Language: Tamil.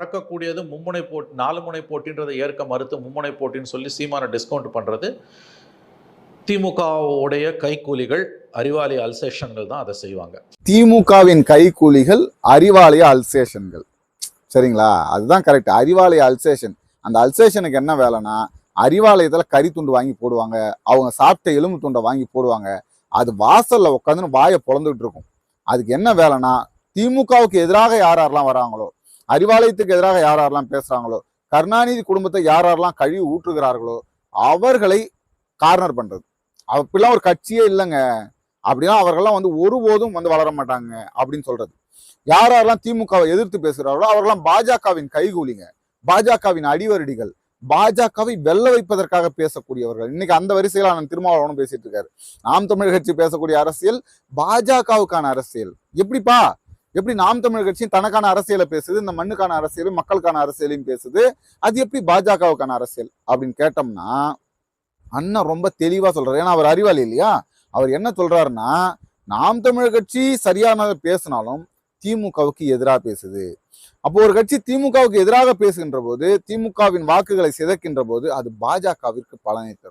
நடக்கக்கூடியது மும்முனை போட்டி நாலு முனை போட்டின்றதை ஏற்க மறுத்து மும்முனை போட்டின்னு சொல்லி சீமான டிஸ்கவுண்ட் பண்ணுறது திமுகவுடைய கைக்கூலிகள் அறிவாலய அல்சேஷன்கள் தான் அதை செய்வாங்க. திமுகவின் கைக்கூலிகள் அறிவாலய அல்சேஷன்கள். சரிங்களா? அதுதான் கரெக்ட் அறிவாலய அல்சேஷன். அந்த அல்சேஷனுக்கு என்ன வேலைன்னா அறிவாலயத்தில் கறி துண்டு வாங்கி போடுவாங்க. அவங்க சாப்பிட்ட எலும்பு துண்டை வாங்கி போடுவாங்க. அது வாசலில் உட்காந்துன்னு வாயை பொழந்துட்டு இருக்கும். அதுக்கு என்ன வேலைன்னா திமுகவுக்கு எதிராக யார் யாரெல்லாம் வராங்களோ அறிவாலயத்துக்கு எதிராக யார் யாரெல்லாம் பேசுறாங்களோ கருணாநிதி குடும்பத்தை யார் யாரெல்லாம் கழுவி ஊற்றுகிறார்களோ அவர்களை கார்னர் பண்றது. அப்படிலாம் ஒரு கட்சியே இல்லைங்க. அப்படின்னா அவர்கள்லாம் வந்து ஒருபோதும் வந்து வளர மாட்டாங்க அப்படின்னு சொல்றது. யார் யாரெல்லாம் திமுகவை எதிர்த்து பேசுகிறார்களோ அவர்கள்லாம் பாஜகவின் கைகூலிங்க. பாஜகவின் அடிவரடிகள். பாஜகவை வெல்ல வைப்பதற்காக பேசக்கூடியவர்கள். இன்னைக்கு அந்த வரிசையில் நான் திருமாவளவனும் பேசிட்டு இருக்காரு. நாம் தமிழ் கட்சி பேசக்கூடிய அரசியல் பாஜகவுக்கான அரசியல். எப்படிப்பா? எப்படி நாம் தமிழ் கட்சியும் தனக்கான அரசியலை பேசுது இந்த மண்ணுக்கான அரசியலும் மக்களுக்கான அரசியலையும் பேசுது அது எப்படி பாஜகவுக்கான அரசியல் அப்படின்னு கேட்டோம்னா அண்ணன் ரொம்ப தெளிவா சொல்றாரு. ஏன்னா அவர் அறிவாளி இல்லையா? அவர் என்ன சொல்றாருன்னா நாம் தமிழர் கட்சி சரியானதை பேசினாலும் திமுகவுக்கு எதிராக பேசுது. அப்போ ஒரு கட்சி திமுகவுக்கு எதிராக பேசுகின்ற போது திமுகவின் வாக்குகளை சிதைக்கின்ற போது அது பாஜகவிற்கு பலனை தரும்.